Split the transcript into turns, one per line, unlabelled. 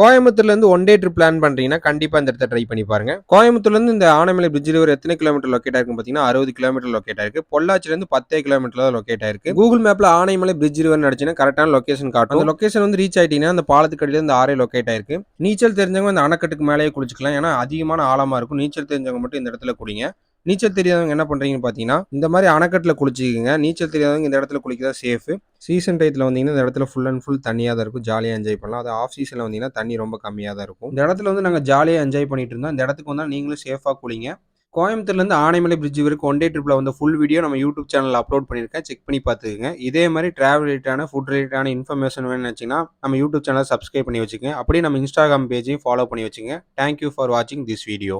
கோயம்புத்தூர்லேருந்து one day trip plan பண்ணுறீங்கன்னா கண்டிப்பாக இந்த இடத்த ட்ரை பண்ணி பாருங்க. கோயம்புத்தூர்லேருந்து இந்த ஆனைமலை பிரிட்ஜில் ஒரு எத்தனை கிலோமீட்டர் லொக்கேட் ஆயிருக்கு பார்த்தீங்கன்னா அறுபது கிலோமீட்டர் லொக்கேட் ஆயிருக்கு. பொள்ளாச்சிலேருந்து பத்தே கிலோமீட்டர் தான் லொக்கேட் ஆயிருக்கு. கூகுள் மேப்பில் ஆனைமலை பிரிட்ஜ் ரிவர் நடிச்சுன்னா கரெக்டான லொக்கேஷன் காட்டும். அந்த லொக்கேஷன் வந்து ரீச் ஆயிட்டீங்கன்னா அந்த பாலத்துக்கு அடியில இந்த ஆறே லொக்கேட் ஆயிருக்கு. நீச்சல் தெரிஞ்சவங்க அந்த அணைக்கட்டுக்கு மேலேயே குளிச்சுக்கலாம். ஏன்னா அதிகமான ஆழமாக இருக்கும். நீச்சல் தெரிஞ்சவங்க மட்டும் இந்த இடத்துல குடிங்க நீச்சல் தெரியாதவங்க என்ன பண்ணுறீங்கன்னு பார்த்தீங்கன்னா இந்த மாதிரி அணைக்கட்டில் குளிச்சிக்கிங்க. நீச்சல் தெரியாதவங்க இந்த இடத்துல குளிக்கிறதா சேஃபு சீசன் டயத்தில் வந்தீங்கன்னா இந்த இடத்துல ஃபுல் அண்ட் ஃபுல் தண்ணியாக தான் இருக்கும். ஜாலியாக என்ஜாய் பண்ணலாம். அது ஆஃப் சீசனில் வந்தீங்கன்னா தண்ணி ரொம்ப கம்மியாக தான் இருக்கும். இந்த இடத்துல வந்து நாங்கள் ஜாலியாக என்ஜாய் பண்ணிட்டு இருந்தோம். இந்த இடத்துக்கு வந்தால் நீங்களும் சேஃபாக குளிங்க. கோயம்புத்தூர்லேருந்து ஆனைமலை பிரிட்ஜ் வரைக்கும் ஒன் டே ட்ரிப்பில் வந்து ஃபுல் வீடியோ நம்ம யூடியூப் சேனலில் அப்லோட் பண்ணியிருக்கேன். செக் பண்ணி பார்த்துக்குங்க. இதே மாதிரி ட்ராவல் ரிலேட்டான ஃபுட் ரிலேட்டான இன்ஃபர்மேஷன் வேணும்னு நினச்சிங்கன்னா நம்ம யூடியூப் சேனலை சப்ஸ்கிரைப் பண்ணி வச்சுக்கோங்க. அப்படியே நம்ம இன்ஸ்டாகிராம் பேஜையும் ஃபாலோ பண்ணி வச்சுங்க தேங்க்யூ ஃபார் வாட்சிங் திஸ் வீடியோ